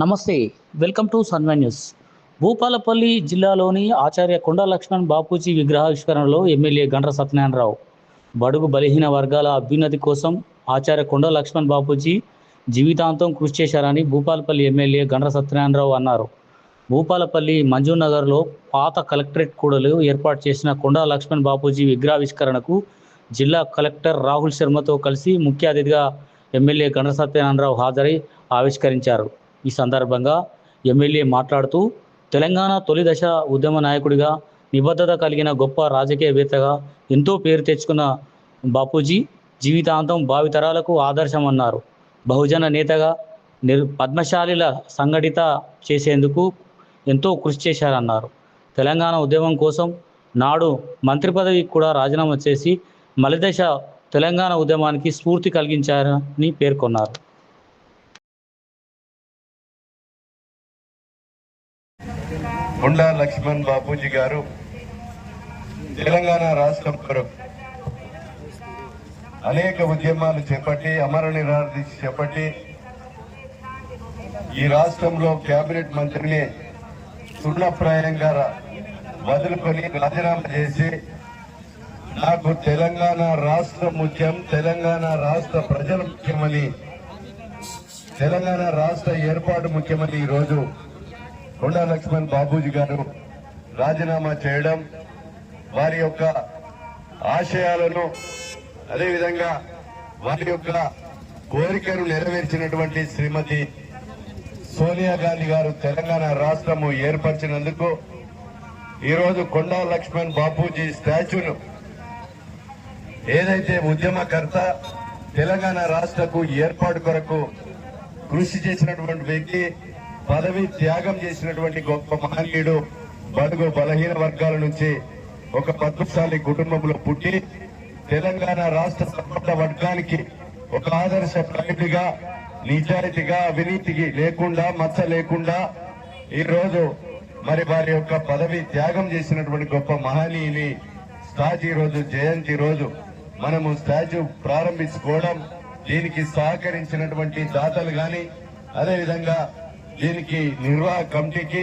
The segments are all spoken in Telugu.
నమస్తే వెల్కమ్ టు సన్వై న్యూస్. భూపాలపల్లి జిల్లాలోని ఆచార్య కొండ లక్ష్మణ్ బాపూజీ విగ్రహావిష్కరణలో ఎమ్మెల్యే గండ్ర సత్యనారాయణరావు. బడుగు బలహీన వర్గాల అభ్యున్నతి కోసం ఆచార్య కొండ లక్ష్మణ్ బాపూజీ జీవితాంతం కృషి చేశారని భూపాలపల్లి ఎమ్మెల్యే గండ్ర సత్యనారాయణరావు అన్నారు. భూపాలపల్లి మంజునగర్లో పాత కలెక్టరేట్ కూడలు ఏర్పాటు చేసిన కొండా లక్ష్మణ్ బాపూజీ విగ్రహావిష్కరణకు జిల్లా కలెక్టర్ రాహుల్ శర్మతో కలిసి ముఖ్య అతిథిగా ఎమ్మెల్యే గండ్ర సత్యనారాయణరావు హాజరై ఆవిష్కరించారు. ఈ సందర్భంగా ఎమ్మెల్యే మాట్లాడుతూ తెలంగాణ తొలి దశ ఉద్యమ నాయకుడిగా నిబద్ధత కలిగిన గొప్ప రాజకీయవేత్తగా ఎంతో పేరు తెచ్చుకున్న బాపూజీ జీవితాంతం భావితరాలకు ఆదర్శమన్నారు. బహుజన నేతగా నిర్ పద్మశాలిల సంఘటిత చేసేందుకు ఎంతో కృషి చేశారన్నారు. తెలంగాణ ఉద్యమం కోసం నాడు మంత్రి పదవికి కూడా రాజీనామా చేసి మలిదశ తెలంగాణ ఉద్యమానికి స్ఫూర్తి కలిగించారని పేర్కొన్నారు. గుండా లక్ష్మణ్ బాపూజీ గారు తెలంగాణ రాష్ట్రం కొరకు అనేక ఉద్యమాలు చేపట్టి అమర నిరాధి చేపట్టి ఈ రాష్ట్రంలో కేబినెట్ మంత్రిని సున్నప్రాయంగా వదులుకొని రాజీనామా చేసి నాకు తెలంగాణ రాష్ట్ర ముఖ్యం తెలంగాణ రాష్ట్ర ప్రజలు ముఖ్యమని తెలంగాణ రాష్ట్ర ఏర్పాటు ముఖ్యమని ఈరోజు కొండా లక్ష్మణ్ బాబూజీ గారు రాజీనామా చేయడం వారి యొక్క ఆశయాలను అదేవిధంగా వారి యొక్క కోరికను నెరవేర్చినటువంటి శ్రీమతి సోనియా గాంధీ గారు తెలంగాణ రాష్ట్రము ఏర్పరిచినందుకు ఈరోజు కొండా లక్ష్మణ్ బాపూజీ స్టాచ్యూను ఏదైతే ఉద్యమకర్త తెలంగాణ రాష్ట్రకు ఏర్పాటు కొరకు కృషి చేసినటువంటి వ్యక్తి పదవి త్యాగం చేసినటువంటి గొప్ప మహనీయుడు బడుగు బలహీన వర్గాల నుంచి ఒక పద్మశాలి కుటుంబంలో పుట్టి తెలంగాణ రాష్ట్ర సమర్థ వర్గానికి ఒక ఆదర్శ ప్రయుడిగా నిజాయితీగా అవినీతికి లేకుండా మచ్చ లేకుండా ఈరోజు మరి వారి యొక్క పదవి త్యాగం చేసినటువంటి గొప్ప మహనీయుని స్టాచ్యూ రోజు జయంతి రోజు మనము స్టాచ్యూ ప్రారంభించుకోవడం దీనికి సహకరించినటువంటి దాతలు గాని అదేవిధంగా దీనికి నిర్వాహక కమిటీకి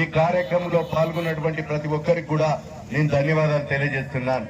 ఈ కార్యక్రమంలో పాల్గొన్నటువంటి ప్రతి ఒక్కరికి కూడా నేను ధన్యవాదాలు తెలియజేస్తున్నాను.